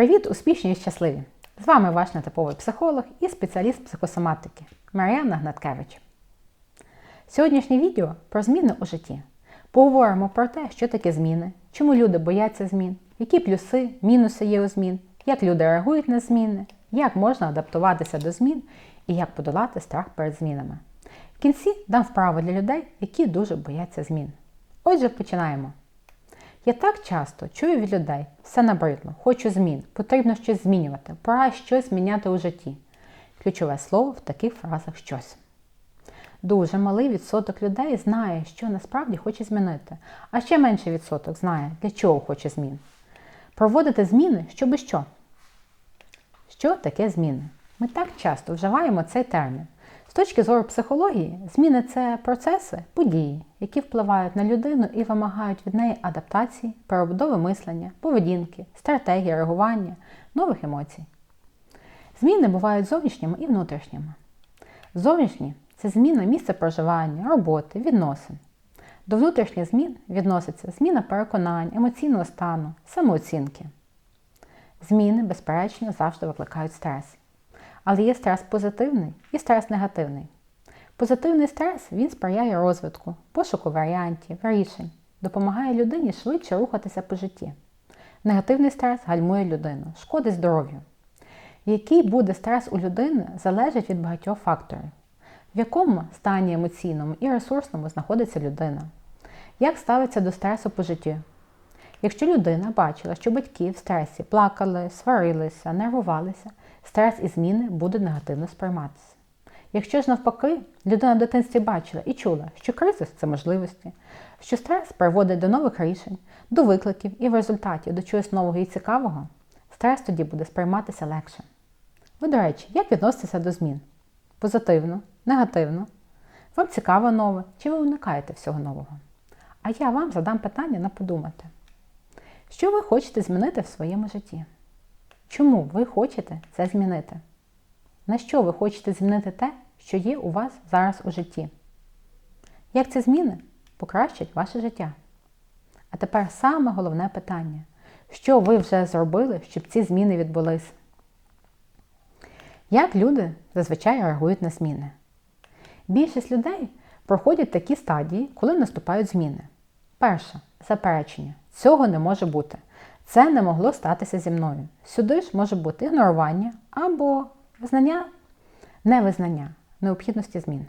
Привіт, успішні і щасливі! З вами ваш нетиповий психолог і спеціаліст психосоматики Мар'яна Гнаткевич. Сьогоднішнє відео про зміни у житті. Поговоримо про те, що таке зміни, чому люди бояться змін, які плюси, мінуси є у змін, як люди реагують на зміни, як можна адаптуватися до змін і як подолати страх перед змінами. В кінці дам вправу для людей, які дуже бояться змін. Отже, починаємо. Я так часто чую від людей, все набридло, хочу змін, потрібно щось змінювати, пора щось зміняти у житті. Ключове слово в таких фразах щось. Дуже малий відсоток людей знає, що насправді хоче змінити, а ще менший відсоток знає, для чого хоче змін. Проводити зміни, щоби що? Що таке зміни? Ми так часто вживаємо цей термін. З точки зору психології, зміни це процеси, події, які впливають на людину і вимагають від неї адаптації, перебудови мислення, поведінки, стратегії реагування, нових емоцій. Зміни бувають зовнішніми і внутрішніми. Зовнішні це зміна місця проживання, роботи, відносин. До внутрішніх змін відноситься зміна переконань, емоційного стану, самооцінки. Зміни, безперечно, завжди викликають стрес. Але є стрес позитивний і стрес негативний. Позитивний стрес він сприяє розвитку, пошуку варіантів, рішень, допомагає людині швидше рухатися по житті. Негативний стрес гальмує людину, шкодить здоров'ю. Який буде стрес у людини, залежить від багатьох факторів, в якому стані емоційному і ресурсному знаходиться людина, як ставиться до стресу по житті. Якщо людина бачила, що батьки в стресі плакали, сварилися, нервувалися, стрес і зміни будуть негативно сприйматися. Якщо ж навпаки, людина в дитинстві бачила і чула, що кризис це можливості, що стрес приводить до нових рішень, до викликів і в результаті до чогось нового і цікавого, стрес тоді буде сприйматися легше. Ви, до речі, як відноситеся до змін? Позитивно, негативно? Вам цікаво нове, чи ви уникаєте всього нового? А я вам задам питання на подумати. Що ви хочете змінити в своєму житті? Чому ви хочете це змінити? На що ви хочете змінити те, що є у вас зараз у житті? Як ці зміни покращать ваше життя? А тепер саме головне питання: що ви вже зробили, щоб ці зміни відбулись? Як люди зазвичай реагують на зміни? Більшість людей проходять такі стадії, коли наступають зміни. Перше заперечення. Цього не може бути. Це не могло статися зі мною. Сюди ж може бути ігнорування або визнання, невизнання необхідності змін.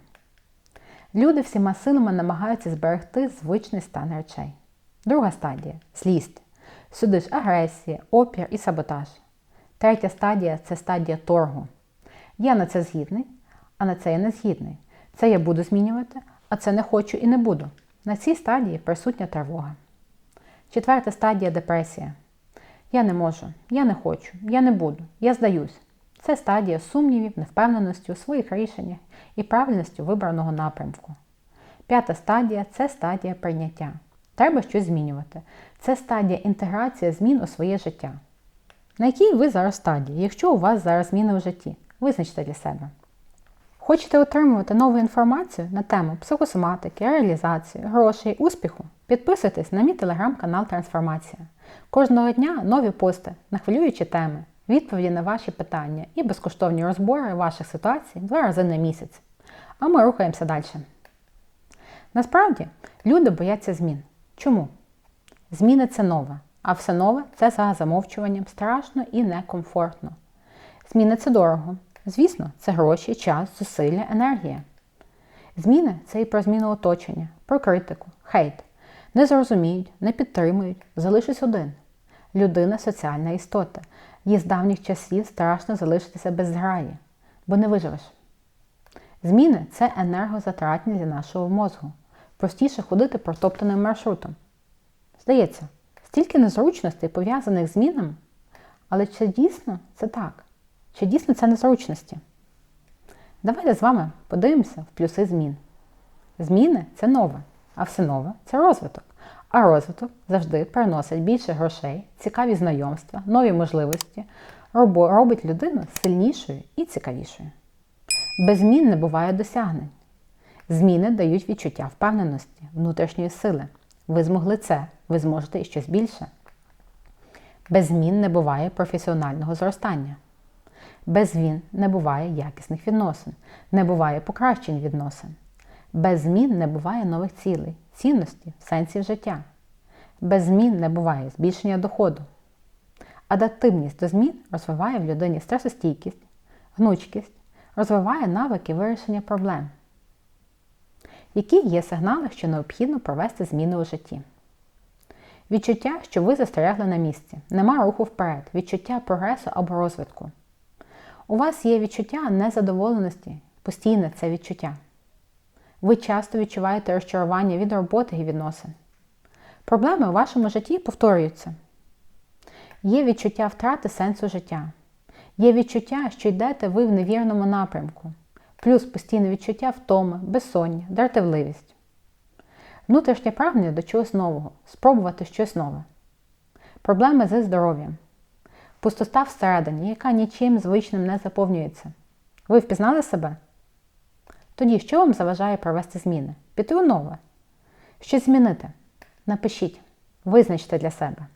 Люди всіма силами намагаються зберегти звичний стан речей. Друга стадія злість. Сюди ж агресія, опір і саботаж. Третя стадія це стадія торгу. Я на це згідний, а на це я не згідний. Це я буду змінювати, а це не хочу і не буду. На цій стадії присутня тривога. Четверта стадія депресія. Я не можу, я не хочу, я не буду, я здаюсь. Це стадія сумнівів, невпевненості у своїх рішеннях і правильності вибраного напрямку. П'ята стадія це стадія прийняття. Треба щось змінювати. Це стадія інтеграції змін у своє життя. На якій ви зараз стадії, якщо у вас зараз зміни у житті? Визначте для себе. Хочете отримувати нову інформацію на тему психосоматики, реалізації, грошей, успіху? Підписуйтесь на мій телеграм-канал Трансформація. Кожного дня нові пости, на хвилюючі теми, відповіді на ваші питання і безкоштовні розбори ваших ситуацій два рази на місяць. А ми рухаємося далі. Насправді, люди бояться змін. Чому? Зміни це нове, а все нове це за замовчуванням страшно і некомфортно. Зміни це дорого. Звісно, це гроші, час, зусилля, енергія. Зміни це і про зміну оточення, про критику, хейт. Не зрозуміють, не підтримують, залишись один. Людина соціальна істота. Їй з давніх часів страшно залишитися без зграї, бо не виживеш. Зміни це енергозатратні для нашого мозку. Простіше ходити протоптаним маршрутом. Здається, стільки незручностей пов'язаних з змінами, але чи дійсно це так? Чи дійсно це незручності? Давайте з вами подивимося в плюси змін. Зміни це нове, а все нове це розвиток. А розвиток завжди приносить більше грошей, цікаві знайомства, нові можливості, робить людину сильнішою і цікавішою. Без змін не буває досягнень. Зміни дають відчуття впевненості, внутрішньої сили. Ви змогли це, ви зможете і щось більше. Без змін не буває професіонального зростання. Без змін не буває якісних відносин, не буває покращень відносин. Без змін не буває нових цілей, цінностей, сенсів життя. Без змін не буває збільшення доходу. Адаптивність до змін розвиває в людині стресостійкість, гнучкість, розвиває навики вирішення проблем. Які є сигнали, що необхідно провести зміни у житті? Відчуття, що ви застрягли на місці, нема руху вперед, відчуття прогресу або розвитку. У вас є відчуття незадоволеності, постійне це відчуття. Ви часто відчуваєте розчарування від роботи і відносин. Проблеми у вашому житті повторюються. Є відчуття втрати сенсу життя. Є відчуття, що йдете ви в невірному напрямку, плюс постійне відчуття втоми, безсоння, дратівливість. Внутрішнє прагнення до чогось нового, спробувати щось нове. Проблеми зі здоров'ям. Пустота всередині, яка нічим звичним не заповнюється. Ви впізнали себе? Тоді, що вам заважає провести зміни? Піти у нове? Щось змінити? Напишіть, визначте для себе.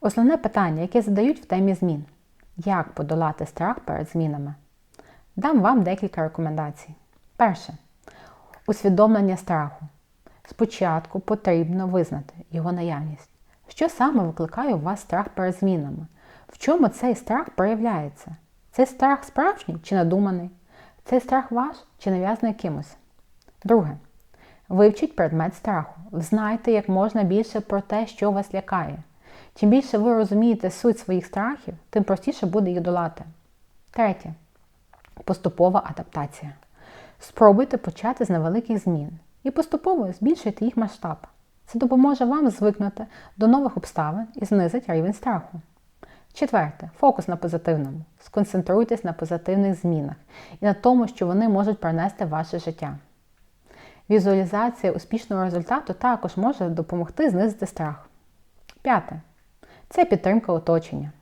Основне питання, яке задають в темі змін як подолати страх перед змінами? Дам вам декілька рекомендацій. Перше. Усвідомлення страху. Спочатку потрібно визнати його наявність. Що саме викликає у вас страх перед змінами? В чому цей страх проявляється? Цей страх справжній чи надуманий? Цей страх ваш чи нав'язаний кимось? Друге. Вивчіть предмет страху. Знайте як можна більше про те, що вас лякає. Чим більше ви розумієте суть своїх страхів, тим простіше буде їх долати. Третє. Поступова адаптація. Спробуйте почати з невеликих змін і поступово збільшуйте їх масштаб. Це допоможе вам звикнути до нових обставин і знизить рівень страху. Четверте. Фокус на позитивному. Сконцентруйтесь на позитивних змінах і на тому, що вони можуть принести ваше життя. Візуалізація успішного результату також може допомогти знизити страх. П'яте. Це підтримка оточення.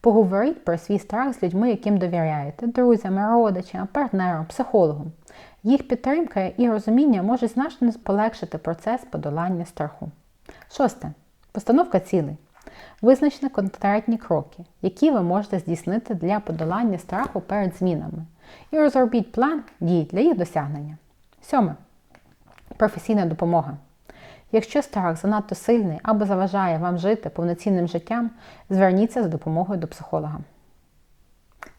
Поговоріть про свій страх з людьми, яким довіряєте, друзями, родичами, партнером, психологом. Їх підтримка і розуміння можуть значно полегшити процес подолання страху. Шосте. Постановка цілей. Визначте конкретні кроки, які ви можете здійснити для подолання страху перед змінами. І розробіть план дій для їх досягнення. Сьоме. Професійна допомога. Якщо страх занадто сильний або заважає вам жити повноцінним життям, зверніться за допомогою до психолога.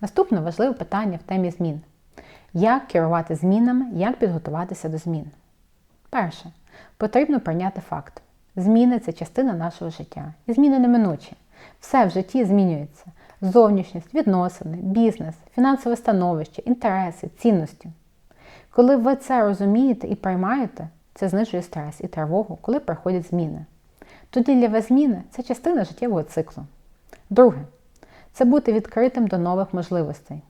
Наступне важливе питання в темі змін. Як керувати змінами, як підготуватися до змін? Перше. Потрібно прийняти факт. Зміни це частина нашого життя. І зміни неминучі. Все в житті змінюється. Зовнішність, відносини, бізнес, фінансове становище, інтереси, цінності. Коли ви це розумієте і приймаєте, це знижує стрес і тривогу, коли приходять зміни. Тоді для вас зміни це частина життєвого циклу. Друге, це бути відкритим до нових можливостей.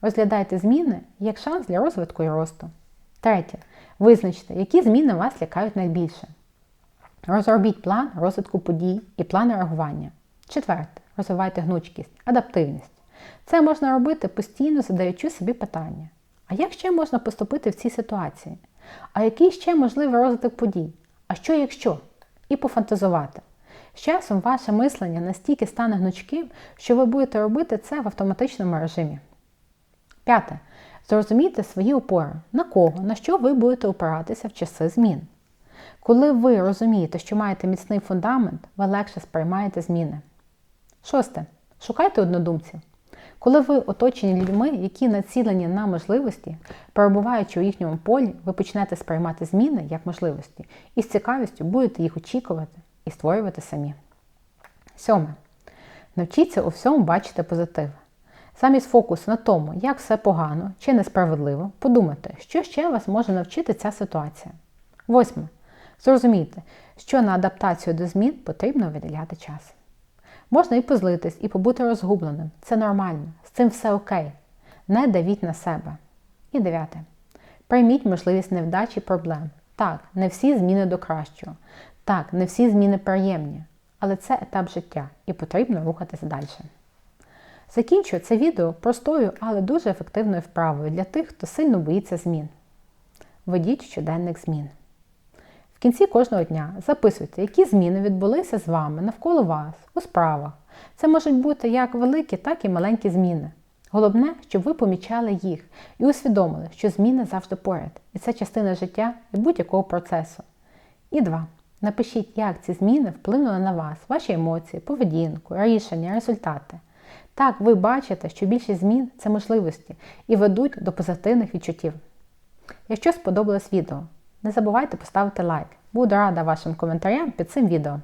Розглядайте зміни як шанс для розвитку і росту. Третє. Визначте, які зміни вас лякають найбільше. Розробіть план розвитку подій і план реагування. Четверте. Розвивайте гнучкість, адаптивність. Це можна робити постійно задаючи собі питання. А як ще можна поступити в цій ситуації? А який ще можливий розвиток подій? А що якщо? І пофантазувати. З часом ваше мислення настільки стане гнучким, що ви будете робити це в автоматичному режимі. П'яте. Зрозумійте свої опори, на кого, на що ви будете опиратися в часи змін. Коли ви розумієте, що маєте міцний фундамент, ви легше сприймаєте зміни. Шосте. Шукайте однодумців. Коли ви оточені людьми, які націлені на можливості, перебуваючи у їхньому полі, ви почнете сприймати зміни як можливості і з цікавістю будете їх очікувати і створювати самі. Сьоме. Навчіться у всьому бачити позитив. Замість фокусу на тому, як все погано чи несправедливо, подумайте, що ще вас може навчити ця ситуація. Восьме. Зрозумійте, що на адаптацію до змін потрібно виділяти час. Можна і позлитись, і побути розгубленим. Це нормально, з цим все окей. Не давіть на себе. І дев'яте. Прийміть можливість невдачі проблем. Так, не всі зміни до кращого. Так, не всі зміни приємні. Але це етап життя і потрібно рухатися далі. Закінчую це відео простою, але дуже ефективною вправою для тих, хто сильно боїться змін. Ведіть щоденник змін кінці кожного дня записуйте, які зміни відбулися з вами навколо вас, у справах. Це можуть бути як великі, так і маленькі зміни. Головне, щоб ви помічали їх і усвідомили, що зміни завжди поряд, і це частина життя і будь-якого процесу. І два. Напишіть, як ці зміни вплинули на вас, ваші емоції, поведінку, рішення, результати. Так ви бачите, що більшість змін це можливості і ведуть до позитивних відчуттів. Якщо сподобалось відео, не забувайте поставити лайк. Буду рада вашим коментарям під цим відео.